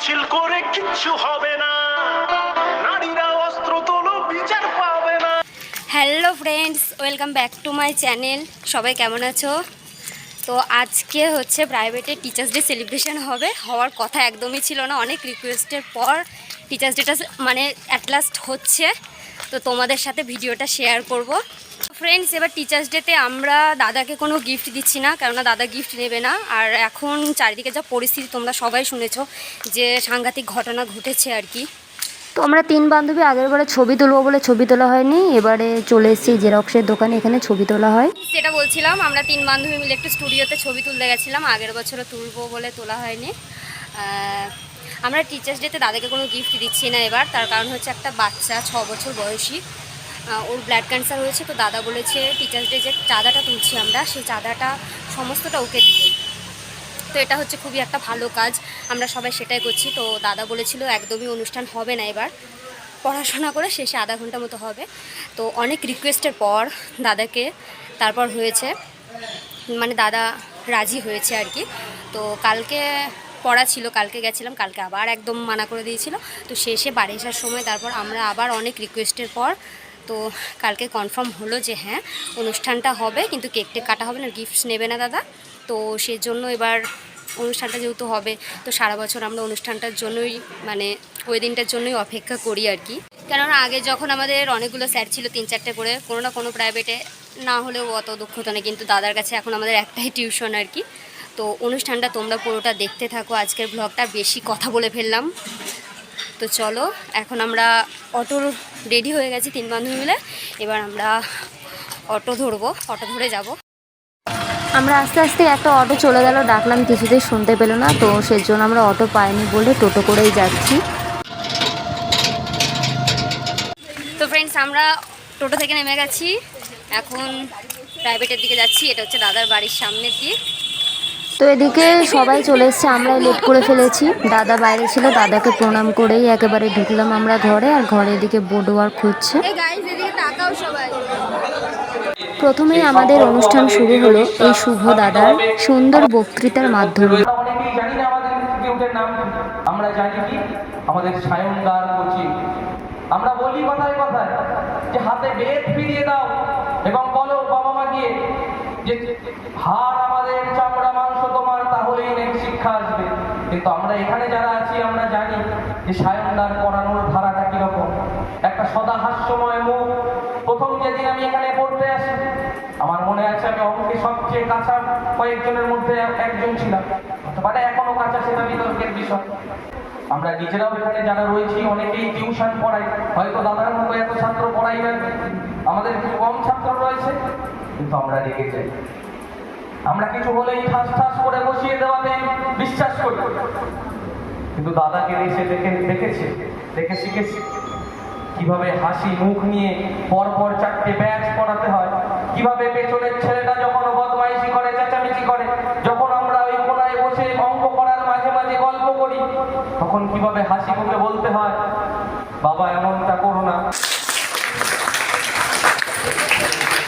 মিছিল করে কিচ্ছু হবে না। নারীরা অস্ত্র তোলো, বিচার পাবে না। Hello friends, welcome back to my channel. সবাই কেমন আছো? তো আজকে হচ্ছে প্রাইভেটে টিচার্স ডে সেলিব্রেশন হবে। হওয়ার কথা একদমই ছিল না। অনেক রিকোয়েস্টের পর টিচার্স ডেটা মানে অ্যাট লাস্ট হচ্ছে। তো তোমাদের সাথে ভিডিওটা শেয়ার করব। ফ্রেন্ডস এবার টিচার্স ডেতে আমরা দাদাকে কোনো গিফট দিচ্ছি না কেননা দাদা গিফট নেবে না। আর এখন চারিদিকে যা পরিস্থিতি তোমরা সবাই শুনেছো যে সাংঘাতিক ঘটনা ঘটেছে আর কি। তো আমরা তিন বান্ধবী আগের বারে ছবি তুলবো বলে ছবি তোলা হয়নি এবারে চলে এসেছি জেরক্সের দোকানে এখানে ছবি তোলা হয়। যেটা বলছিলাম আমরা তিন বান্ধবী মিলে একটু স্টুডিওতে ছবি তুলতে গেছিলাম আগের বছরও তুলবো বলে তোলা হয়নি। আমরা টিচার্স ডেতে দাদাকে কোনো গিফট দিচ্ছি না এবার, তার কারণ হচ্ছে একটা বাচ্চা, ছ বছর বয়সী। ওর ব্লাড ক্যান্সার হয়েছে, তো দাদা বলেছে টিচার্স ডে যে চাঁদাটা তুলছি আমরা, সেই চাঁদাটা সমস্তটা ওকে দিতে তো এটা হচ্ছে খুবই একটা ভালো কাজ, আমরা সবাই সেটাই করছি। তো দাদা বলেছিল একদমই অনুষ্ঠান হবে না এবার, পড়াশোনা করে শেষে আধা ঘণ্টা মতো হবে। তো অনেক রিকোয়েস্টের পর দাদাকে, তারপর হয়েছে মানে দাদা রাজি হয়েছে আর কি। তো কালকে পড়া ছিল, কালকে গেছিলাম, কালকে আবার একদম মানা করে দিয়েছিল। তো শেষে বাড়ি আসার সময় তারপর আমরা আবার অনেক রিকোয়েস্টের পর, তো কালকে কনফার্ম হলো যে হ্যাঁ অনুষ্ঠানটা হবে, কিন্তু কেক টেক কাটা হবে না গিফটস নেবে না দাদা। তো সেজন্য এবার অনুষ্ঠানটা যেহেতু হবে, তো সারা বছর আমরা অনুষ্ঠানটার জন্যই মানে ওই দিনটার জন্যই অপেক্ষা করি আর কি। কেননা আগে যখন আমাদের অনেকগুলো স্যার ছিল, তিন চারটে করে, কোনো না কোনো প্রাইভেটে না হলেও অত দক্ষতা নেই, কিন্তু দাদার কাছে এখন আমাদের একটাই টিউশন আর কি। তো অনুষ্ঠানটা তোমরা পুরোটা দেখতে থাকো। আজকের ব্লগটা বেশি কথা বলে ফেললাম। তো চলো এখন আমরা অটো রেডি হয়ে গেছি তিন বান্ধবী মিলে। এবার আমরা অটো ধরবো অটো ধরে যাব। আমরা আস্তে আস্তে একটা অটো চলে গেল ডাকলাম কিছুতেই শুনতে পেল না তো সেজন্য আমরা অটো পাইনি বলে টোটো করেই যাচ্ছি। তো ফ্রেন্ডস আমরা টোটো থেকে নেমে গেছি। এখন প্রাইভেটের দিকে যাচ্ছি এটা হচ্ছে দাদার বাড়ির সামনের দিক। তো এদিকে সবাই চলে এসছে আমরাই লেট করে ফেলেছি। দাদা বাইরে ছিল দাদাকে প্রণাম করেই একেবারে ঢুকলাম আমরা ঘরে আর ঘরে এদিকে তাকাও সবাই। প্রথমেই আমাদের অনুষ্ঠান শুরু হলো এই শুভ দাদার সুন্দর বক্তৃতার মাধ্যমে। আমরা অনেকেই জানি না আমাদের ইনস্টিটিউটের নাম কি। আমরা জানি কি আমাদের সায়নদার কোচিং। আমরা বলি কথায় কথায় যে হাতে বেদ ফিরিয়ে দাও এবং বলো বাবা মা গিয়ে যে হার কিন্তু আমরা এখানে যারা আছি, আমরা জানি যে সায়নদার পড়ানোর ধারাটা কীরকম। একটা সদা হাস্যময় মুখ। প্রথম যেদিন আমি এখানে পড়তে আসি, আমার মনে আছে আমি অঙ্কে সবচেয়ে কাঁচা কয়েকজনের মধ্যে একজন ছিলাম। মানে এখনও কাঁচা সেটা বিতর্কের বিষয়। আমরা নিজেরাও এখানে যারা রয়েছি, অনেকেই টিউশন পড়াই হয়তো দাদার মতো এত ছাত্র পড়াই না আমাদের কিছু কম ছাত্র রয়েছে, কিন্তু আমরা রেগে যাই। আমরা কিছু হলেই ঠাস ঠাস করে বসিয়ে দেওয়াতে বিশ্বাস করি। কিন্তু দাদাকে এসে দেখে দেখেছে দেখে শিখেছি। কীভাবে হাসি মুখ নিয়ে পরপর চারটে ব্যাচ পড়াতে হয় কীভাবে পেছনের ছেলেটা যখন বদমাইশি করে চেঁচামেচি করে যখন আমরা ওই কোনায় বসে অঙ্ক করার মাঝে মাঝে গল্প করি তখন কীভাবে হাসি মুখে বলতে হয় বাবা এমনটা করো না।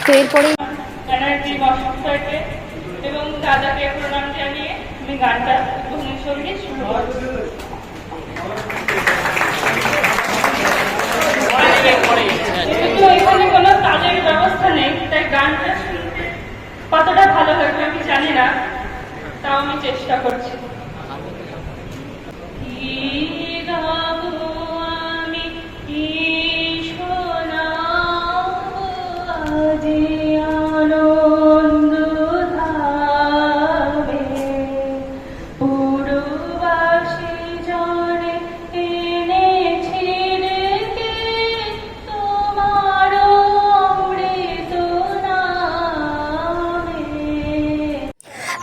তো বসন্তকে এবং দাদাকে প্রণাম জানিয়ে আমি গানটা ভূমি সঙ্গে শুরু করছি। কিন্তু এখানে কোনো তালের ব্যবস্থা নেই, তাই গানটা শুনতে কতটা ভালো লাগবে আমি জানি না, তাও আমি চেষ্টা করছি।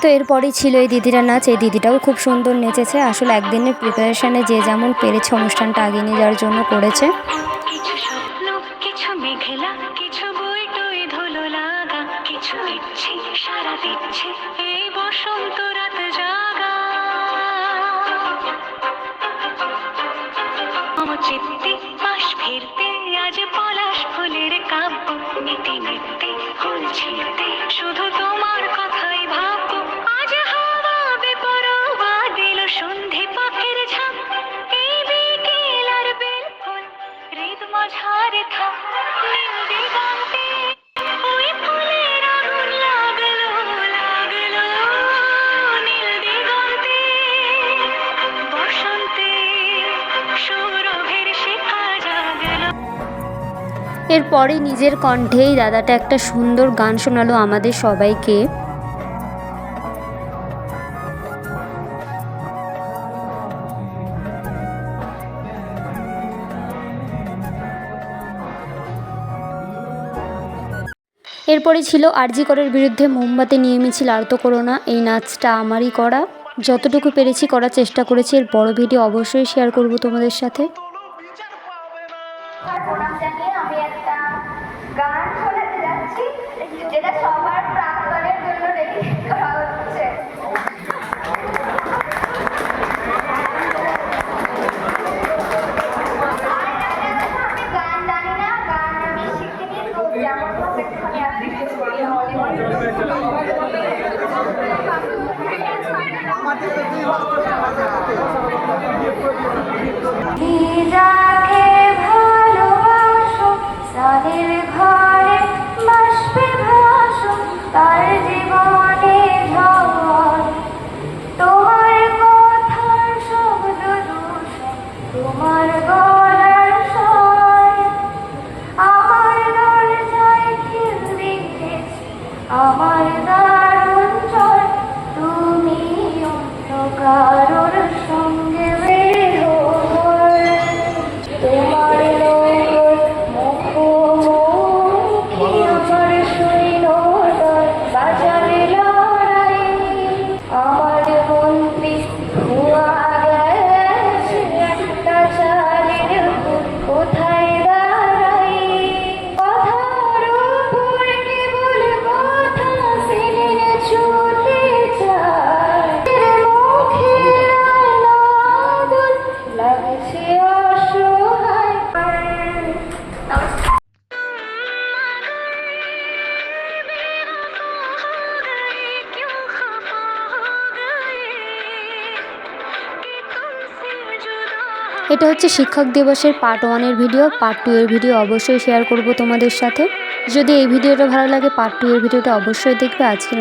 তো এরপরই ছিল এই দিদিরা নাচ। এই দিদিটাও খুব সুন্দর নেচেছে। আসলে একদিনের প্রিপারেশনে যে যেমন পেরেছে অনুষ্ঠানটা আগে নিয়ে যাওয়ার জন্য করেছে। বসন্ত জাগা। আজ পলাশ ফুলের কাব্য শুধু তোমার কথাই ভাববো এরপরে নিজের কণ্ঠেই দাদাটা একটা সুন্দর গান শোনালো আমাদের সবাইকে। এরপরে ছিল আরজি করের বিরুদ্ধে মোমবাতি নিয়ে মিছিল, আর তো করো না, এই নাচটা আমারই করা। যতটুকু পেরেছি করার চেষ্টা করেছি, এর বড় ভিডিও অবশ্যই শেয়ার করব তোমাদের সাথে। সবার প্রাক্তনের জন্য রেডি করা হচ্ছে। আর একটা কথা, আমি গান জানি না, গান আমি শিখিনি, তো যেমন হোক কারোর এটা হচ্ছে শিক্ষক দিবসের পার্ট ওয়ানের ভিডিও পার্ট টু এর ভিডিও অবশ্যই শেয়ার করব তোমাদের সাথে। যদি এই ভিডিওটা ভালো লাগে পার্ট টু এর ভিডিওটা অবশ্যই দেখবে। আজকের